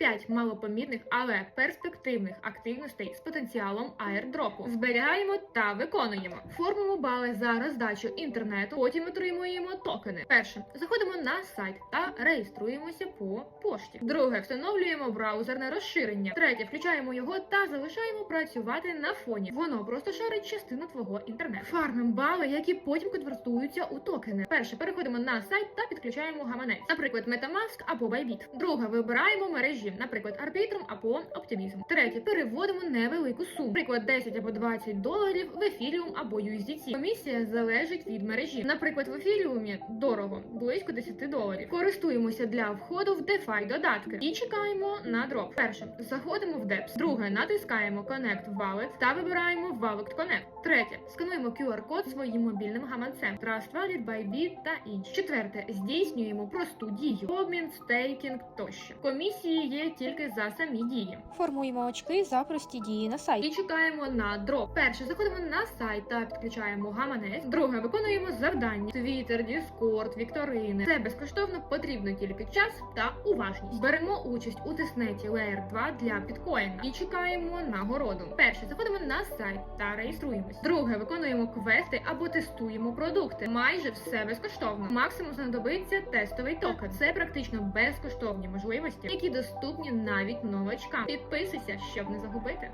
5 малопомітних, але перспективних активностей з потенціалом аірдропу. Зберігаємо та виконуємо. Формуємо бали за роздачу інтернету. Потім отримуємо токени. Перше заходимо на сайт та реєструємося по пошті. Друге встановлюємо браузерне розширення. Третє включаємо його та залишаємо працювати на фоні. Воно просто шарить частину твого інтернету. Фармим бали, які потім конвертуються у токени. Перше переходимо на сайт та підключаємо гаманець, наприклад, MetaMask або Bybit. Друге вибираємо мережі, наприклад, Arbitrum або Optimism. Третє переводимо невелику суму, наприклад, 10 або 20 доларів в Ethereum або USDT. Комісія залежить від мережі. Наприклад, в Ethereum дорого, близько 10 доларів. Користуємося для входу в DeFi додатки і чекаємо на дроп. Перше заходимо в DEPS. Друге натискаємо Connect Wallet та вибираємо Wallet Connect. Третє скануємо QR-код своїм мобільним гаманцем, Trust Wallet, Bybit та інші. Четверте здійснюємо просту дію, обмін, стейкінг тощо. Комісії є тільки за самі дії. Формуємо очки за прості дії на сайті. І чекаємо на дроп. Перше заходимо на сайт та підключаємо гаманець. Друге виконуємо завдання. Twitter, Discord, вікторини. Це безкоштовно потрібно тільки час та уважність. Беремо участь у тиснеті Layer 2 для біткоїна і чекаємо нагороду. Перше заходимо на сайт та реєструємось. Друге виконуємо квести або тестуємо продукти. Майже все безкоштовно. Максимум знадобиться тестовий токен. Це практично безкоштовні можливості, які доступні навіть новачкам. Підписуйся, щоб не загубити.